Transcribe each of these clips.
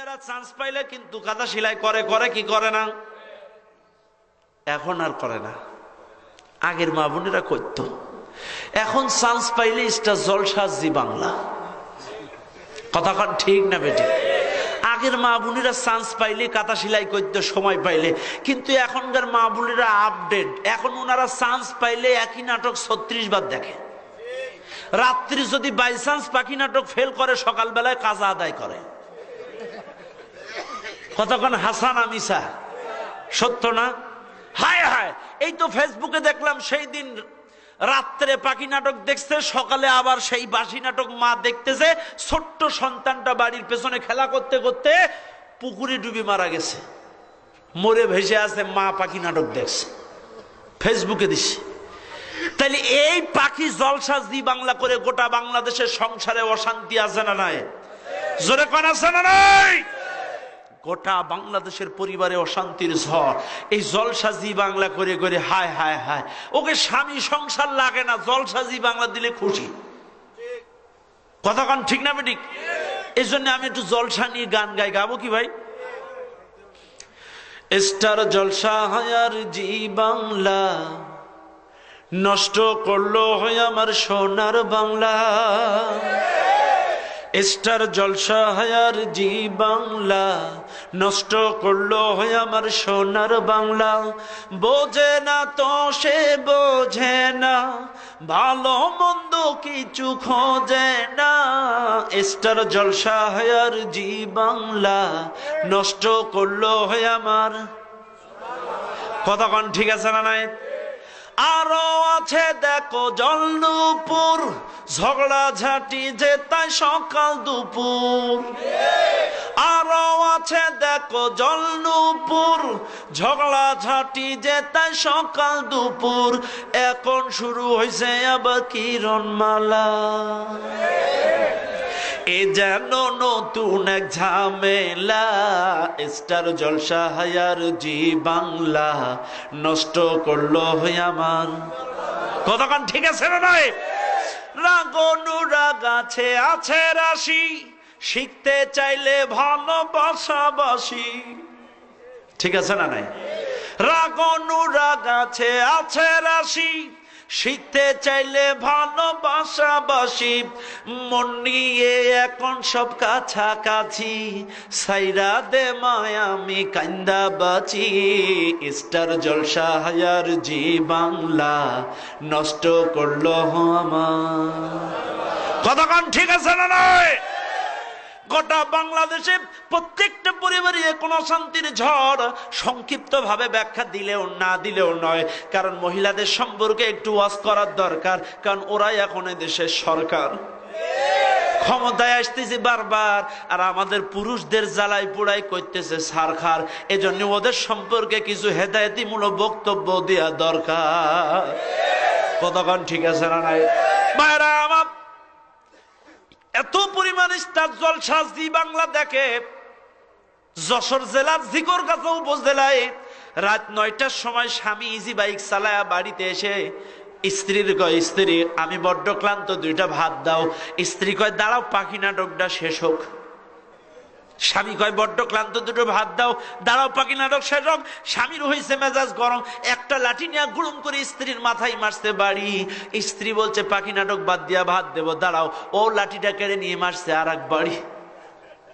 মহিলারা চান্স পাইলে কিন্তু কাদা সেলাই করে করে কি করে না? এখন আর করে না। আগের মা বোনেরা করত। এখন চান্স পাইলে ইস্টা জলসা জি বাংলা। কথা ঠিক না বেটি? আগের মা বোনেরা চান্স পাইলে কাতা সেলাই করতে সময় পাইলে, কিন্তু এখনকার মা বোনেরা আপডেট এখন ওনারা চান্স পাইলে একই নাটক ছত্রিশ বার দেখে। রাত্রি যদি বাই চান্স পাখি নাটক ফেল করে, সকালবেলায় কাজা আদায় করে। কতক্ষণ? হাসান আমিসা সত্য না? হায় হায়, এই তো ফেসবুকে দেখলাম সেই দিন রাত্রে পাখি নাটক দেখছে, সকালে আবার সেই বাসি নাটক মা দেখতেছে, ছোট্ট সন্তানটা বাড়ির পেছনে খেলা করতে করতে পুকুরে ডুবি মারা গেছে। মরে ভেসে আছে, মা পাখি নাটক দেখছে। ফেসবুকে দিছে। তাহলে এই পাখি জলসা জি বাংলা করে গোটা বাংলাদেশের সংসারে অশান্তি আছে না নাই? জোরে কন আছে না নাই? গোটা বাংলাদেশের পরিবারে অশান্তির ঝড়। এই জলসাজি বাংলা করে করে হায় হায় হায়। ওকে স্বামী সংসার লাগে না, জলসাজি বাংলা দিলে খুশি। কতক্ষণ ঠিক না বেঠিক? এই জন্য আমি একটু জলসা নিয়ে গান গাই, গাবো কি ভাই? স্টার জলসা হায়ার জি বাংলা, নষ্ট করল হয় আমার সোনার বাংলা। স্টার জলসা হায়ার জি বাংলা, নষ্ট করল হয় আমার সোনার বাংলা। বোঝে না তো সে বোঝে না, ভালো মন্দ কিছু খোঁজে না। স্টার জলসা হায়ার জি বাংলা, নষ্ট করল হয় আমার। কতক্ষণ ঠিক আছে না নাই? আরও আছে, দেখো জলনুপুর ঝগড়া ঝাঁটি যে তাই সকাল দুপুর। আরও আছে, দেখো জলনুপুর ঝগড়া ঝাঁটি যে তাই সকাল দুপুর। এখন শুরু হয়েছে আবার কিরণমালা। এ যেন নতুন এক ঝামেলা, স্টার জলসা হায়ার জি বাংলা নষ্ট করল আমার কতক্ষণ ঠিক আছে না নয় রাগ অনুরাগ আছে আছে রাশি, শিখতে চাইলে ভালোবাসাবাসি ঠিক আছে না নাই? রাগ অনুরাগ আছে আছে রাশি শিখতে চাইলে ভালোবাসাবাসি মন নিয়ে এখন সব কাছাকাছি। সাইরা দে মায়ামি কান্দা বাঁচি। স্টার জলসা হায়ার জি বাংলা, নষ্ট করল আমার। কতক্ষণ ঠিক আছে না নয় গোটা বাংলাদেশে প্রত্যেকটা পরিবারে কোন শান্তির ঝড় সংক্ষিপ্ত ভাবে ব্যাখ্যা দিলেও না দিলেও নয়। কারণ মহিলাদের সম্পর্কে একটু ওয়াজ করার দরকার, কারণ ওরাই এখন দেশের সরকার। ক্ষমতায় আসতেছে বারবার, আর আমাদের পুরুষদের জ্বালাই পোড়াই করতেছে সারখার। এজন্য ওদের সম্পর্কে কিছু হেদায়তিমূলক বক্তব্য দেওয়া দরকার। কতক্ষণ ঠিক আছে না নাই? মায়েরা এত পরিমাণ ইস্তার জলসা জি বাংলা দেখে যশোর জেলার জিকর কাছে উপজেলায় রাত নয়টার সময় স্বামী ইজি বাইক চালায়া বাড়িতে এসে স্ত্রীর কয়, স্ত্রী, আমি বড্ড ক্লান্ত, দুইটা ভাত দাও। স্ত্রী কয়, দাঁড়াও, পাখি নাটকটা শেষ হোক। স্বামী কয়, বড্ড ক্লান্ত, দুটো ভাত দাও। দাঁড়াও, পাখি নাটক শেষ স্বামীর হয়েছে মেজাজ গরম। একটা লাঠি নিয়ে গুড়ুম করে স্ত্রীর মাথায় মারছে বাড়ি। স্ত্রী বলছে, পাখি নাটক বাদ দিয়া ভাত দেবো, দাঁড়াও। ও লাঠিটা কেড়ে নিয়ে মারছে আর এক বাড়ি।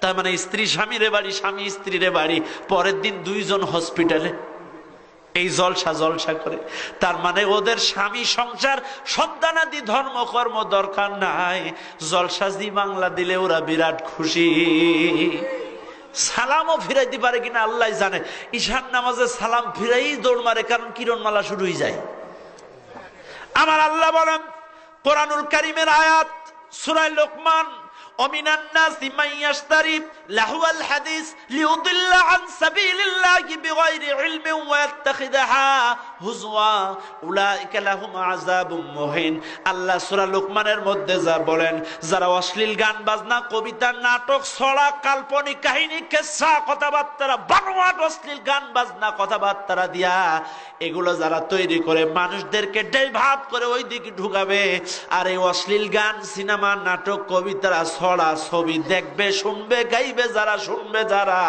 তার মানে স্ত্রী স্বামীরে বাড়ি, স্বামী স্ত্রীরে বাড়ি। পরের দিন দুইজন হসপিটালে এই জলসা জলসা করে। তার মানে ওদের স্বামী সংসার, সন্তানাদি ধর্মকর্ম দরকার নাই। জলসাজি বাংলা দিলে ওরা বিরাট খুশি। সালামও ফিরাইতে পারে কিনা আল্লাহ জানে। ঈশান নামাজে সালাম ফিরাই দৌড় মারে, কারণ কিরণমালা শুরুই যায়। আমার আল্লাহ বলেন, কোরআনুল কারিমের আয়াত সুরাই লোকমান অমিনান্না সিমাইয়াস্তারিফ লাহুয়াল হাদিস অশ্লীল গান বাজনা, কবিতা দিয়া, এগুলো যারা তৈরি করে, মানুষদেরকে ডেভাব করে ওই দিকে ঢুকাবে। আর এই অশ্লীল গান, সিনেমা, নাটক, কবিতারা ছড়া ছবি দেখবে, শুনবে, গাইবে দিবে যারা শুনবে, যারা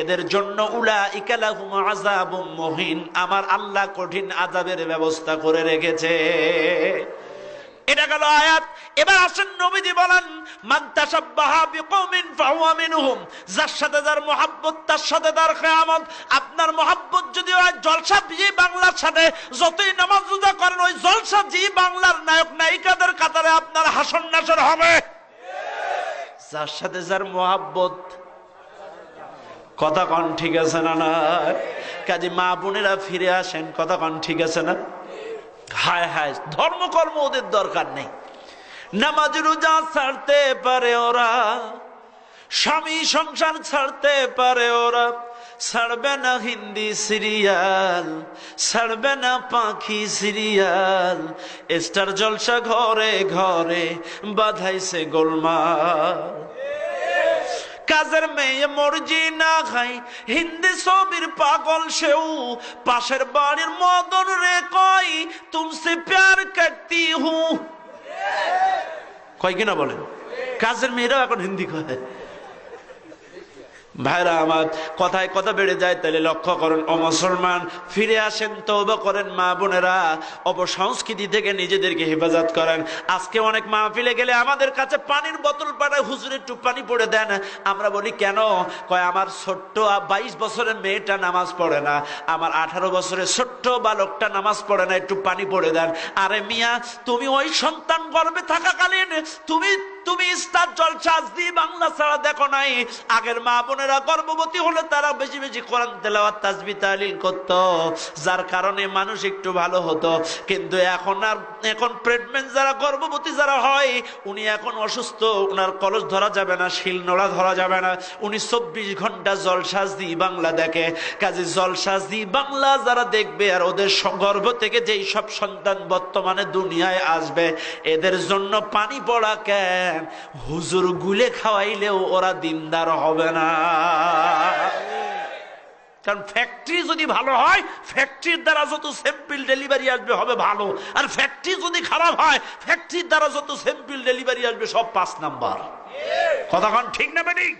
এদের জন্য উলা ইকালাহুম আযাবুম মুহিন, আমার আল্লাহ কঠিন আযাবের ব্যবস্থা করে রেখেছে। এটা গেল আয়াত। এবার আসেন নবীজি বলেন যার সাথে যার মোহাব্বত, তার সাথে তার কিয়ামত আপনার মোহাব্বত যদি হয়, জলসা জি বাংলার সাথে যতই নামাজ রোজা করেন, ওই জলসা জি বাংলার নায়ক নায়িকাদের কাতারে আপনার হাসন নাসর হবে। যার সাথে যার মোহাব্বত। কথা কন ঠিক আছে না না? কাজে মা বোনেরা ফিরে আসেন, কথা কন ঠিক আছে না? হায় হায়, ধর্মকর্ম ওদের দরকার নেই। নামাজ যা ছাড়তে পারে ওরা, স্বামী সংসার ছাড়তে পারে ওরা। ছাড়বে না হিন্দি সিরিয়াল ছাড়বে না পাখি সিরিয়াল স্টার জলসা ঘরে ঘরে বাধাইছে গোলমাল কাজের মেয়ে মর্জি না খাই হিন্দি ছবির পাগল সেও পাশের বাড়ির মদন রে কই তুমসে প্যার করতি হু কয় কিনা বলেন কাজের মেয়েরাও এখন হিন্দি কয় ভাইরা আমার কথায় কথা বেড়ে যায়, তাহলে লক্ষ্য করেন, ও মুসলমান, ফিরে আসেন তৌবা করেন, মা বোনেরা, অপসংস্কৃতি থেকে নিজেদেরকে হেফাজত করেন। আজকে অনেক মাহফিলে গেলে আমাদের কাছে পানির বোতল পাঠায়, হুজুর একটু পানি পড়ে দেন। আমরা বলি, কেন? কয়, আমার ছোট্ট বাইশ বছরের মেয়েটা নামাজ পড়ে না। আমার আঠারো বছরের ছোট্ট বালকটা নামাজ পড়ে না, একটু পানি পড়ে দেন। আরে মিয়া, তুমি ওই সন্তান গর্বে থাকাকালীন, তুমি তুমি ইস্তার জলসা দি বাংলা ছাড়া দেখো নাই। আগের মা বোনেরা গর্ভবতী হলে তারা বেশি বেশি কোরআন, তেলাওয়াত তাজবি তালিল করত। যার কারণে মানুষ একটু ভালো হতো। কিন্তু এখন আর, এখন প্রেগনেন্ট যারা, গর্ভবতী যারা হয়, উনি এখন অসুস্থ ওনার কলস ধরা যাবে না, শিল নোড়া ধরা যাবে না। উনি চব্বিশ ঘণ্টা জলসাজ দি বাংলা দেখে। কাজে জলসাজ দি বাংলা যারা দেখবে আর ওদের গর্ভ থেকে যেই সব সন্তান বর্তমানে দুনিয়ায় আসবে, এদের জন্য পানি পড়া কেন? হুজুর গুলে খাওয়াইলেও ওরা দিনদার হবে না। কারণ ফ্যাক্টরি যদি ভালো হয় ফ্যাক্টরির দ্বারা যত স্যাম্পল ডেলিভারি আসবে হবে ভালো। আর ফ্যাক্টরি যদি খারাপ হয় ফ্যাক্টরির দ্বারা যত স্যাম্পল ডেলিভারি আসবে সব পাঁচ নাম্বার। কথা ঠিক না বেঠিক?